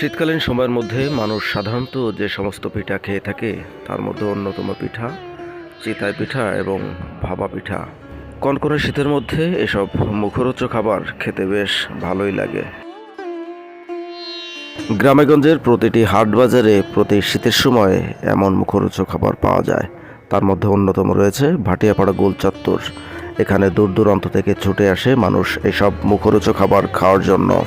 শীতকালীন সময়ের মধ্যে মানুষ সাধারণত যে সমস্ত পিঠা খেয়ে থাকে, তার মধ্যে অন্যতম পিঠা, চিতায় পিঠা এবং ভাবা পিঠা। কনকনে শীতের মধ্যে এসব মুখরোচক খাবার খেতে বেশ ভালোই লাগে। গ্রামেগঞ্জের প্রতিটি হাট বাজারে প্রতি শীতের সময় এমন মুখরোচ খাবার পাওয়া যায়। তার মধ্যে অন্যতম রয়েছে ভাটিয়াপাড়া গোল চত্বর। এখানে দূর দূরান্ত থেকে ছুটে আসে মানুষ এসব মুখরোচ খাবার খাওয়ার জন্য।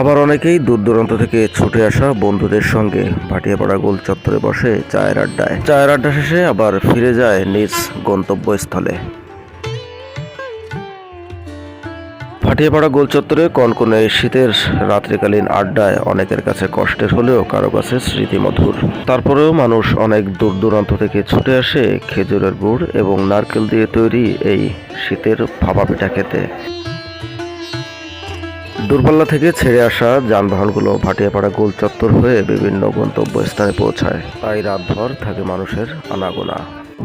আবার অনেকেই দূর দূরান্ত থেকে ছুটে আসা বন্ধুদের সঙ্গে ভাটিয়াপাড়া গোল চত্বরে বসে চায়ের আড্ডায়। চায়ের আড্ডা শেষে আবার ফিরে যায় নিজ গন্তব্যস্থলে। ভাটিয়াপাড়া গোল চত্বরে কনকনে শীতের রাত্রিকালীন আড্ডায় অনেকের কাছে কষ্টের হলেও কারও কাছে স্মৃতিমধুর তারপরেও মানুষ অনেক দূর দূরান্ত থেকে ছুটে আসে খেজুরের গুড় এবং নারকেল দিয়ে তৈরি এই শীতের ভাপা পিঠা খেতে। দূরপাল্লা থেকে ছেড়ে আসা যানবাহনগুলো ভাটিয়াপাড়া গোল চত্বর হয়ে বিভিন্ন গন্তব্যস্থানে পৌঁছায়। তাই রাতভর থাকে মানুষের আনাগোনা।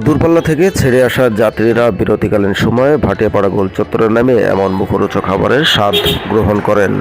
দূরপাল্লা থেকে ছেড়ে আসা যাত্রীরা বিরতিকালীন সময়ে ভাটিয়াপাড়া গোল চত্বরে নামে এমন মুখরোচক খাবারের স্বাদ গ্রহণ করেন।